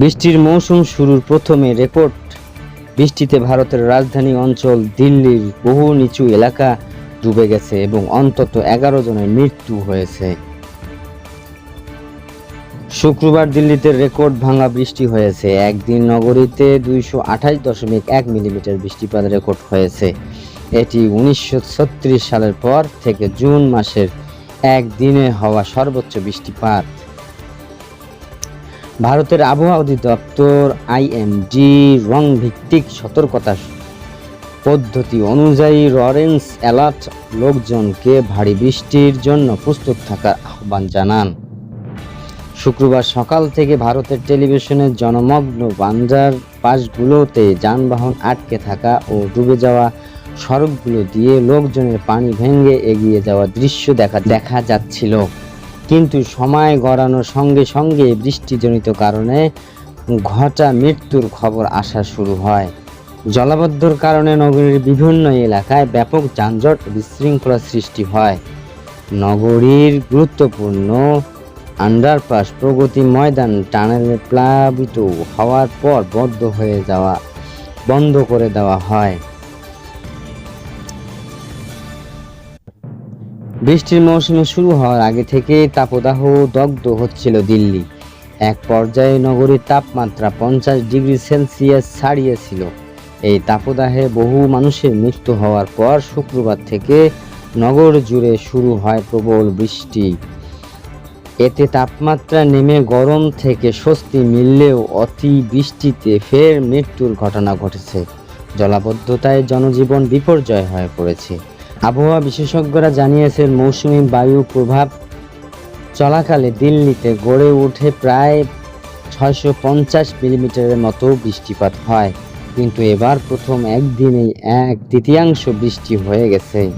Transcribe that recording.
বৃষ্টির মৌসুম শুরুর প্রথমে রেকর্ড। বৃষ্টিতে ভারতের রাজধানী অঞ্চল দিল্লির বহু নিচু এলাকা ডুবে গেছে এবং অন্তত এগারো জনের মৃত্যু হয়েছে। শুক্রবার দিল্লিতে রেকর্ড ভাঙা বৃষ্টি হয়েছে। একদিন নগরীতে দুইশো আঠাশ দশমিক এক মিলিমিটার বৃষ্টিপাত রেকর্ড হয়েছে। এটি উনিশশো ছত্রিশ সালের পর থেকে জুন মাসের একদিনে হওয়া সর্বোচ্চ বৃষ্টিপাত। ভারতের আবহাওয়া অধিদপ্তর আইএমডি রং ভিত্তিক সতর্কতা পদ্ধতি অনুযায়ী অরেঞ্জ অ্যালার্ট লোকজনকে ভারী বৃষ্টির জন্য প্রস্তুত থাকার আহ্বান জানান। শুক্রবার সকাল থেকে ভারতের টেলিভিশনের জনমগ্ন বাঞ্জার পাশগুলোতে যানবাহন আটকে থাকা ও ডুবে যাওয়া সড়কগুলো দিয়ে লোকজনের পানি ভেঙে এগিয়ে যাওয়ার দৃশ্য দেখা দেখা যাচ্ছিল। কিন্তু সময় গড়ানোর সঙ্গে সঙ্গে বৃষ্টিজনিত কারণে ঘটা মৃত্যুর খবর আসা শুরু হয়। জলাবদ্ধর কারণে নগরীর বিভিন্ন এলাকায় ব্যাপক যানজট বিশৃঙ্খলা সৃষ্টি হয়। নগরীর গুরুত্বপূর্ণ আন্ডারপাস প্রগতি ময়দান টানেলে প্লাবিত হওয়ার পর বদ্ধ হয়ে যাওয়া, বন্ধ করে দেওয়া হয়। বৃষ্টির মৌসুমে শুরু হওয়ার আগে থেকে তাপদাহ দগ্ধ হচ্ছিল দিল্লি। এক পর্যায়ে নগরীর তাপমাত্রা পঞ্চাশ ডিগ্রি সেলসিয়াস ছাড়িয়েছিল। এই তাপদাহে বহু মানুষের মৃত্যু হওয়ার পর শুক্রবার থেকে নগর জুড়ে শুরু হয় প্রবল বৃষ্টি। এতে তাপমাত্রা নেমে গরম থেকে স্বস্তি মিললেও অতি বৃষ্টিতে ফের মৃত্যুর ঘটনা ঘটেছে। জলাবদ্ধতায় জনজীবন বিপর্যয় হয়ে পড়েছে। আবহাওয়া বিশেষজ্ঞরা জানিয়েছেন, মৌসুমী বায়ু প্রভাব চলাকালে দিল্লিতে গড়ে উঠে প্রায় ছয়শো পঞ্চাশ মিলিমিটারের মতো বৃষ্টিপাত হয়। কিন্তু এবার প্রথম একদিনেই এক তৃতীয়াংশ বৃষ্টি হয়ে গেছে।